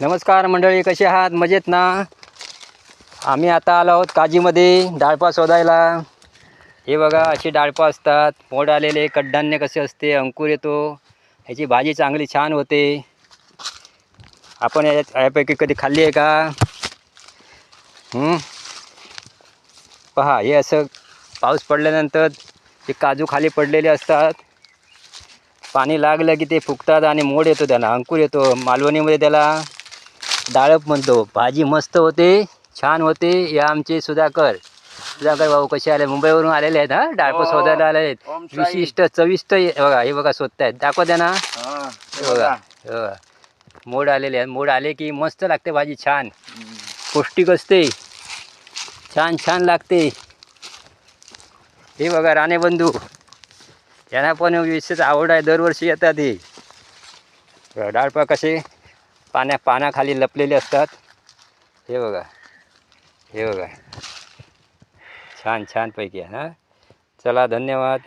नमस्कार मंडळी कसे आहात? मजेत ना? आम्ही आता आलो आहोत काजीमध्ये डाळपा शोधायला. हे बघा अशी डाळपा असतात. मोड आलेले कडधान्य कसे असते अंकुर येतो. ह्याची भाजी चांगली छान होते. आपण यापैकी कधी खाल्ली आहे का? पहा हे असं पाऊस पडल्यानंतर ते काजू खाली पडलेले असतात पाणी लागलं की ते फुगतात आणि मोड येतो त्यांना अंकुर येतो. मालवणीमध्ये त्याला डाळप म्हणतो. भाजी मस्त होते छान होते. या आमचे सुधाकर. सुधाकर भाऊ कसे आले? मुंबईवरून आलेले आहेत हा? डाळप हो. शोधायला आले आहेत. विशिष्ट चविष्ट हे बघा हे बघा शोधतायत. दाखवा त्यांना. बघा. हे बघा. मोड आलेले आहेत. मोड आले की मस्त लागते भाजी छान. पौष्टिक असते. छान छान लागते. हे बघा राणेबंधू. त्यांना पण विशेष आवड आहे दरवर्षी येतात ही. डाळपा कसे पाण्या पानाखाली लपलेले असतात. हे बघा. हे बघा. छान छानपैकी आहे ना. चला धन्यवाद.